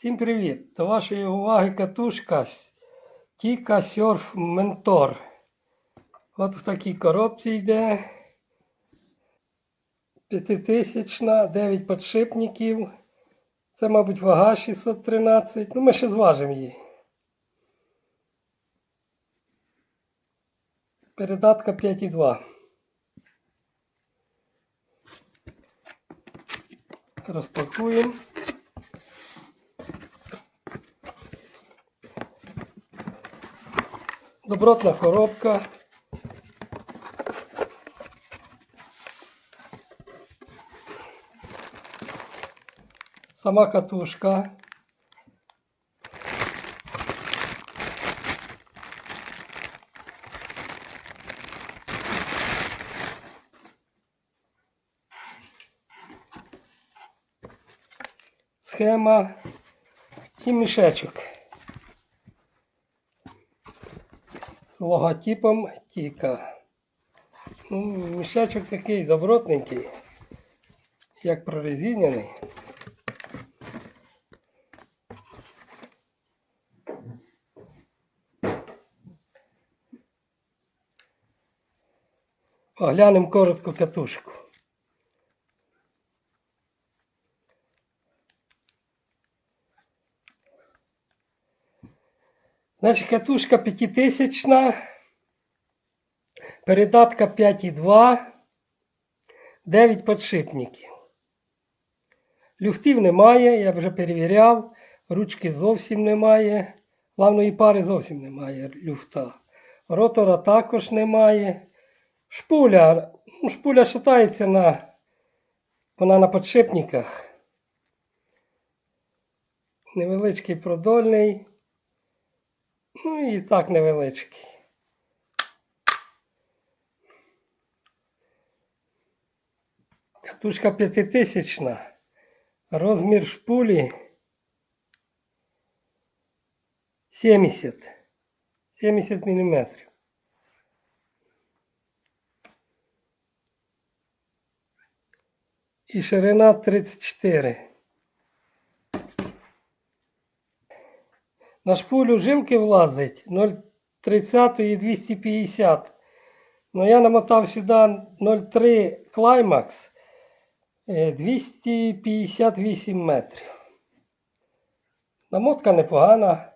Всім привіт! До вашої уваги катушка Тіка Surf Mentor. От в такій коробці йде. П'ятитисячна, 9 підшипників. Це, мабуть, вага 613. Ну, ми ще зважимо її. Передатка 5,2. Розпакуємо. Добротна коробка. Сама катушка. Схема і мішечок. Логотипом Тіка. Ну, мішечок такий добротненький, як прорезиняний. Оглянемо коротко катушку. Значить, катушка п'ятитисячна, передатка 5,2, 9 підшипників. Люфтів немає, я вже перевіряв, ручки зовсім немає, главної пари зовсім немає люфта. Ротора також немає. Шпуля, ну, шпуля шатається на, вона на підшипниках. Невеличкий продольний. Ну і так невеличкий. Катушка п'ятитисячна. Розмір шпулі 70. 70 міліметрів. І ширина 34. На шпулю жилки влазить 0,30 і 250. Ну я намотав сюди 0,3 Climax е, 258 метрів. Намотка непогана.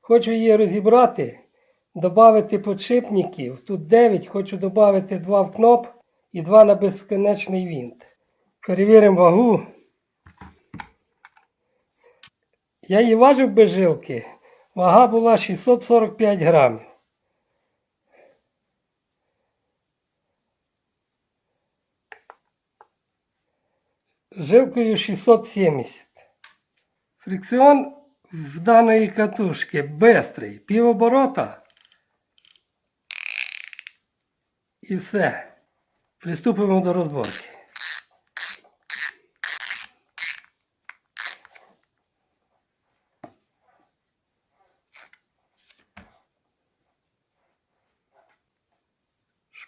Хочу її розібрати, додати подшипників. Тут 9, хочу додати 2 в кноп і 2 на безконечний винт. Перевіримо вагу. Я її важив без жилки. Вага була 645 грамів. Жилкою 670. Фрикціон в даної катушки бистрий, півоборота. І все. Приступимо до розборки.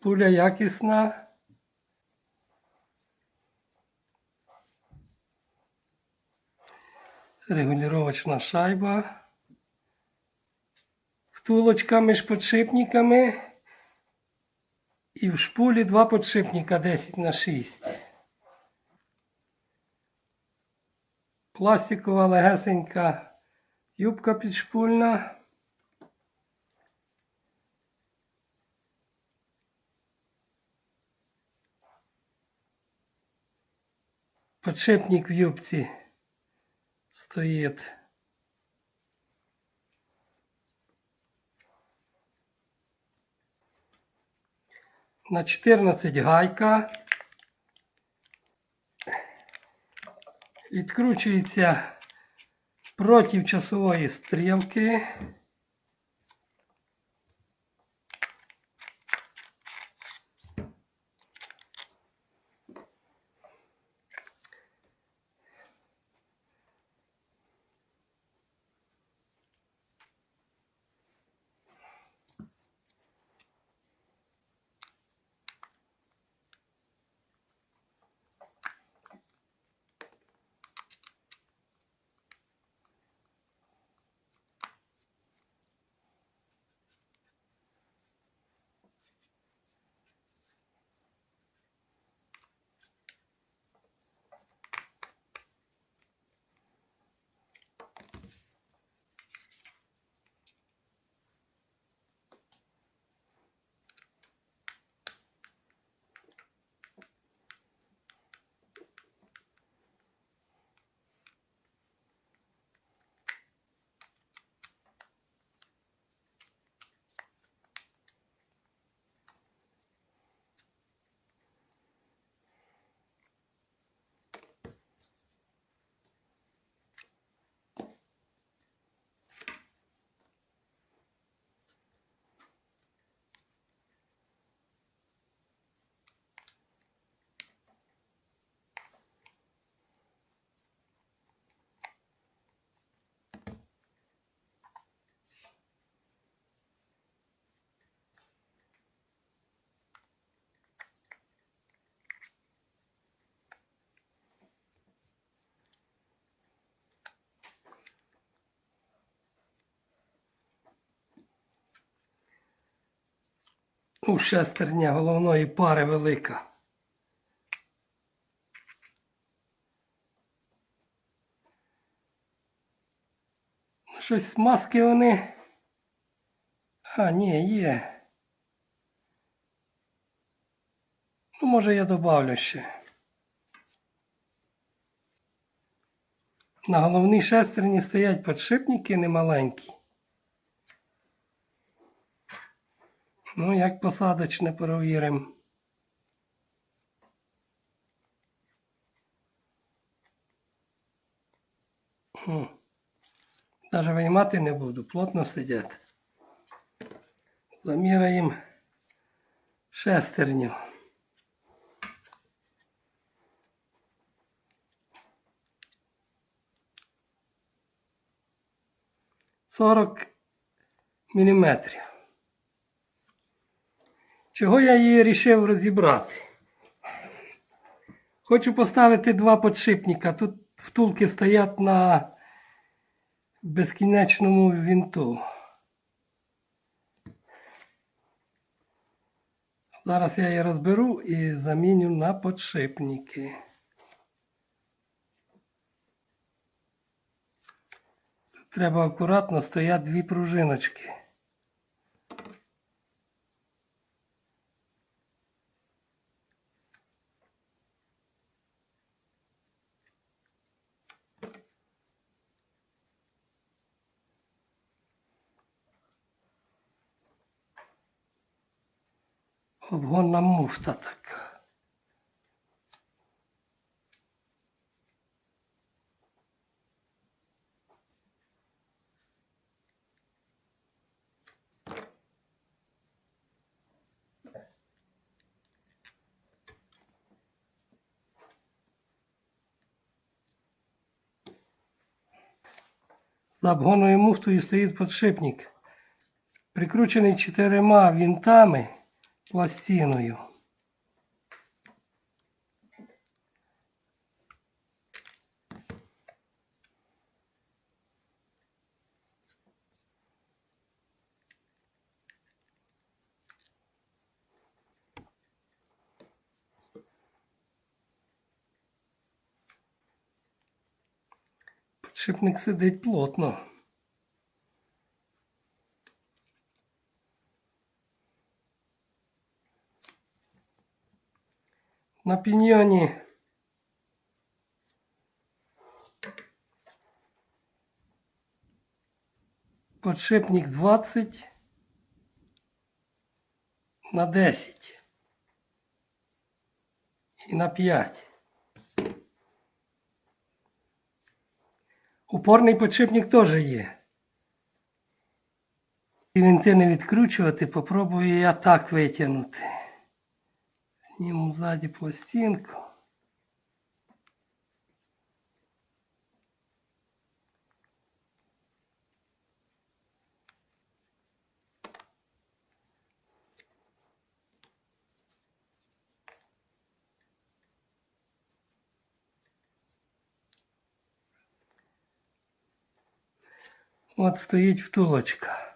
Шпуля якісна. Регулювачна шайба. Втулочка між подшипниками. І в шпулі два подшипника 10 на 6. Пластикова легесенька юбка підшпульна. Подшипник в юбці стоїть. На 14 гайка. Відкручується проти часової стрілки. У шестерня головної пари велика. Ну, Щось маски вони. А, ні, є. Ну, може я добавлю ще. На головній шестерні стоять подшипники немаленькі. Ну, як посадочне перевіримо. Даже виймати не буду, плотно сидять. Заміряємо шестерню. Сорок міліметрів. Чого я її вирішив розібрати? Хочу поставити два подшипника. Тут втулки стоять на безкінечному вінту. Зараз я її розберу і заміню на подшипники. Тут треба акуратно стоять дві пружиночки. Обгонна муфта така. За обгонною муфтою стоїть подшипник, прикручений чотирма вінтами пластиною. Подшипник сидить плотно. На піньйоні подшипник 20 на 10 і на 5. Упорний подшипник теж є. І не відкручувати, попробую я так витягнути. Зніму ззаді пластинку. От стоїть втулочка.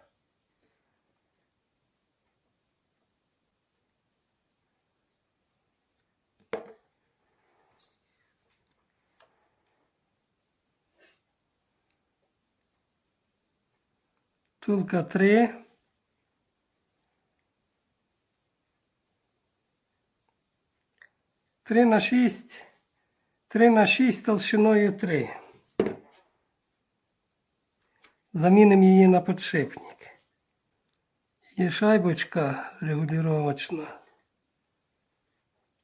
Втулка 3. Три на шість. Три на шість толщиною 3. Замінимо її на подшипник. Є шайбочка регулювачна.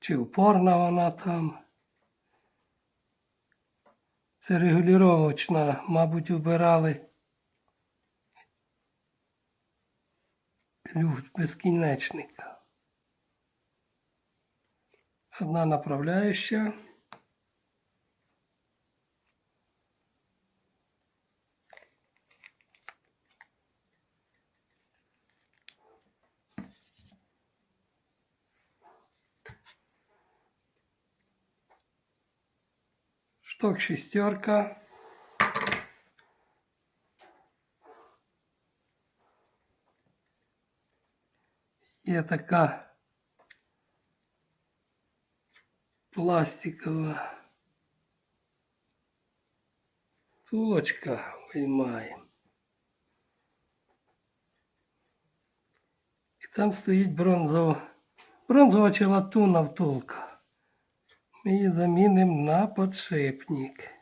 Чи упорна вона там. Це регулювачна, мабуть, убирали люфт безкінечника. Одна направляющая. Шток шестерка. Є така пластикова тулочка виймаємо. І там стоїть бронзова, бронзова чи латунна втулка. Ми її замінимо на подшипник.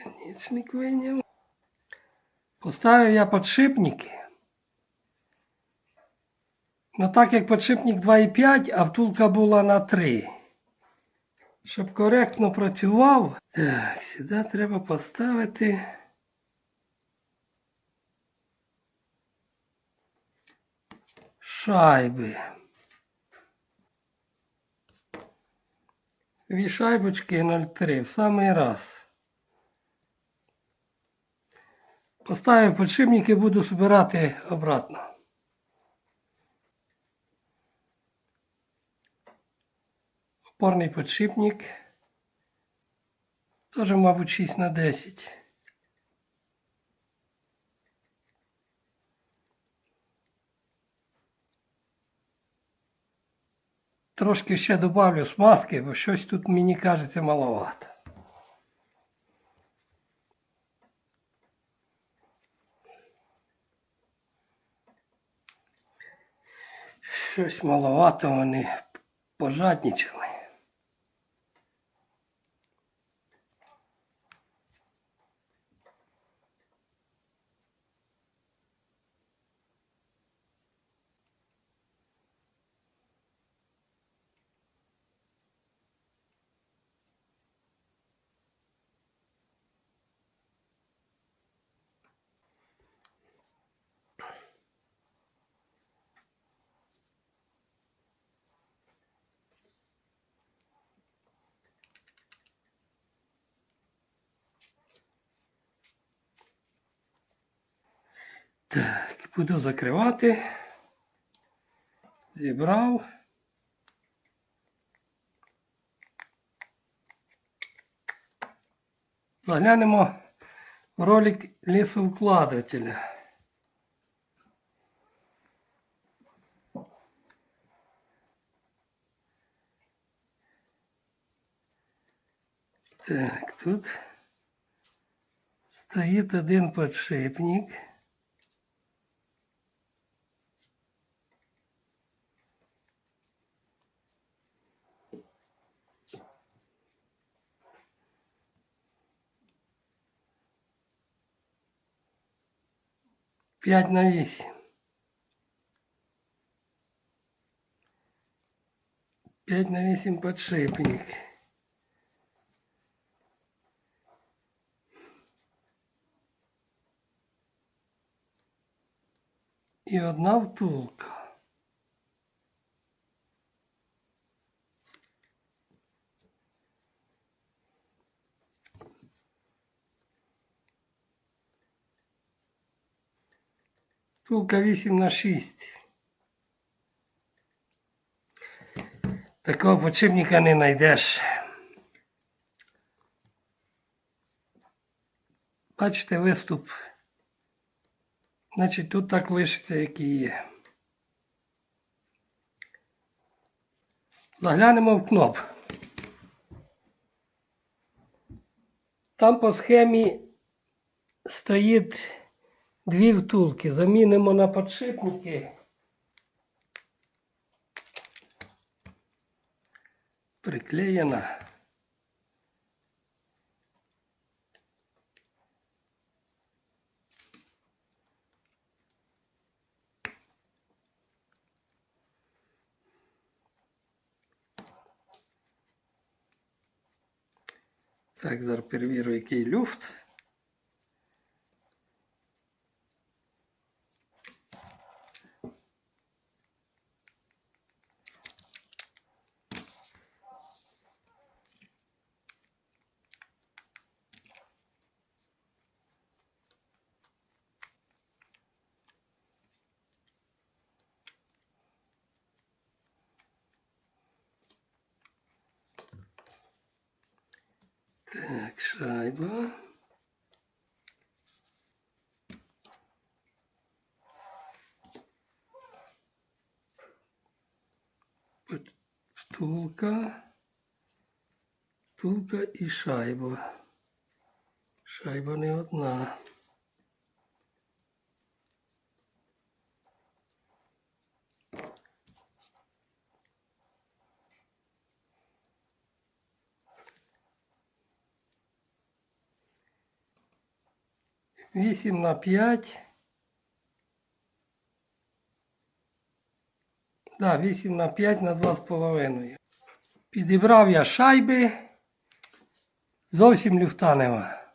Сконечник вийняв. Поставив я подшипники. Ну так як подшипник 2,5, а втулка була на 3. Щоб коректно працював. Так, сюди треба поставити. Шайби. Дві шайбочки 0,3 в самий раз. Поставив подшипники, буду збирати обратно. Опорний подшипник. Тоже, мабуть, 6 на 10. Трошки ще добавлю смазки, бо щось тут мені кажеться маловато. Щось маловато вони пожаднічали. Так, буду закривати. Зібрав. Заглянемо в ролик лісовкладателя. Так, тут стоїть один подшипник. П'ять на вісім. П'ять на вісім подшипник. І одна втулка. Втулка 8 на 6. Такого подшипника не знайдеш. Бачите виступ. Значить, тут так лишиться, як і є. Заглянемо в кноп. Там по схемі стоїть дві втулки. Замінимо на подшипники. Приклеєна. Так, зараз перевірю, який люфт. Так, шайба. Втулка. Втулка і шайба. Шайба не одна. Вісім на п'ять. Да, 8 на 5 на 2,5. Підібрав я шайби. Зовсім люфта нема.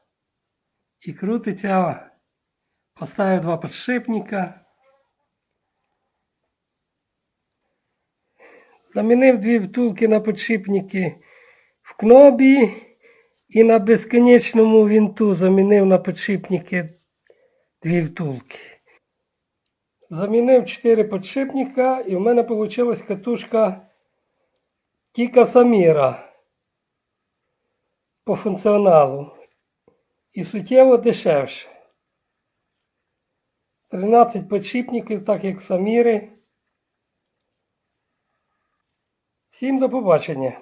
І крутиться. Поставив два підшипника. Замінив дві втулки на підшипники в кнобі і на безконечному вінту замінив на підшипники дві втулки. Замінив 4 підшипника і в мене вийшла катушка Кіка Саміра по функціоналу. І суттєво дешевше. 13 підшипників, так як Саміри. Всім до побачення.